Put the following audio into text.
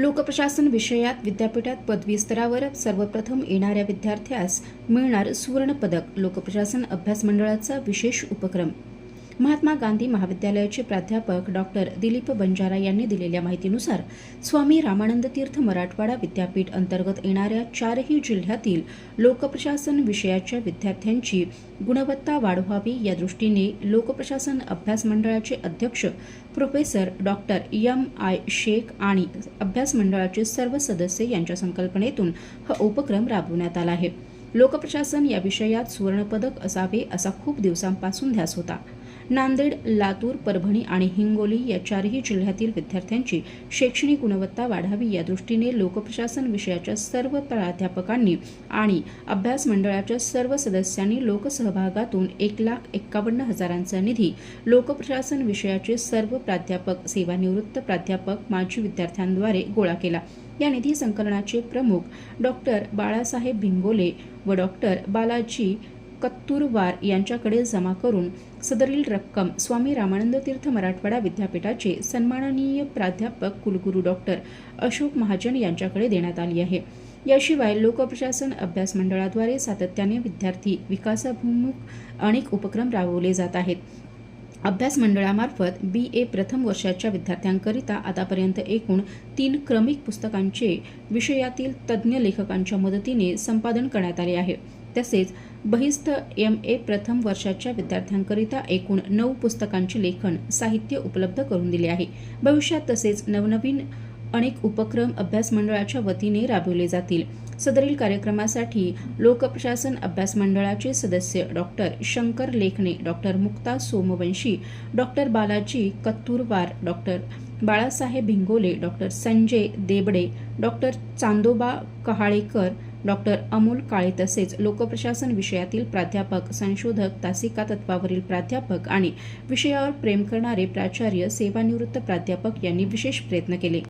लोकप्रशासन विषयात विद्यापीठात पदवी स्तरावर सर्वप्रथम येणाऱ्या विद्यार्थ्यास मिळणार सुवर्णपदक. लोकप्रशासन अभ्यास मंडळाचा विशेष उपक्रम. महात्मा गांधी महाविद्यालयाचे प्राध्यापक डॉक्टर दिलीप बंजारा यांनी दिलेल्या माहितीनुसार स्वामी रामानंद तीर्थ मराठवाडा विद्यापीठ अंतर्गत येणाऱ्या चारही जिल्ह्यातील लोकप्रशासन विषयाच्या विद्यार्थ्यांची गुणवत्ता वाढवावी या दृष्टीने लोकप्रशासन अभ्यास मंडळाचे अध्यक्ष professor doctor M I Shaikh आणि अभ्यास मंडळाचे सर्व सदस्य यांच्या संकल्पनेतून हा उपक्रम राबवण्यात आला आहे. लोकप्रशासन या विषयात सुवर्णपदक असावे असा खूप दिवसांपासून ध्यास होता. नांदेड लातूर परभणी आणि हिंगोली या चारही जिल्ह्यातील विद्यार्थ्यांची शैक्षणिक गुणवत्ता वाढावी या दृष्टीने लोकप्रशासन विषयाच्या सर्व प्राध्यापकांनी आणि अभ्यास मंडळाच्या सर्व सदस्यांनी लोकसहभागातून एक लाख एक्कावन्न हजारांचा निधी लोकप्रशासन विषयाचे सर्व प्राध्यापक सेवानिवृत्त प्राध्यापक माजी विद्यार्थ्यांद्वारे गोळा केला. या निधी संकलनाचे प्रमुख डॉक्टर बाळासाहेब भिंगोले व डॉक्टर बालाजी कत्तूरवार यांच्याकडे जमा करून सदरील रक्कम स्वामी रामानंद तीर्थ मराठवाडा विद्यापीठाचे सन्माननीय प्राध्यापक कुलगुरू डॉक्टर अशोक महाजन यांच्याकडे देण्यात आली आहे. याशिवाय लोकप्रशासन अभ्यास मंडळाद्वारे सातत्याने विद्यार्थी विकासाभिमुख अनेक उपक्रम राबवले जात आहेत. अभ्यास मंडळामार्फत बी. ए. प्रथम वर्षाच्या विद्यार्थ्यांकरिता आतापर्यंत एकूण तीन क्रमिक पुस्तकांचे विषयातील तज्ज्ञ लेखकांच्या मदतीने संपादन करण्यात आले आहे. तसेच बहिस्थ एम ए प्रथम वर्षाच्या विद्यार्थ्यांकरिता एकूण नऊ पुस्तकांचे लेखन साहित्य उपलब्ध करून दिले आहे. भविष्यात तसेच नवनवीन अनेक उपक्रम अभ्यास मंडळाच्या वतीने राबवले जातील. सदरील कार्यक्रमासाठी लोकप्रशासन अभ्यास मंडळाचे सदस्य doctor Shankar Lekhane doctor Mukta Somvanshi doctor Balaji Katturwar doctor Balasaheb Bhingole doctor Sanjay Debade doctor Chandoba Kahalekar doctor Amol Kale तसेच लोकप्रशासन विषयातील प्राध्यापक संशोधक तासिका तत्वावरील प्राध्यापक आणि विषयावर प्रेम करणारे प्राचार्य सेवानिवृत्त प्राध्यापक यांनी विशेष प्रयत्न केले.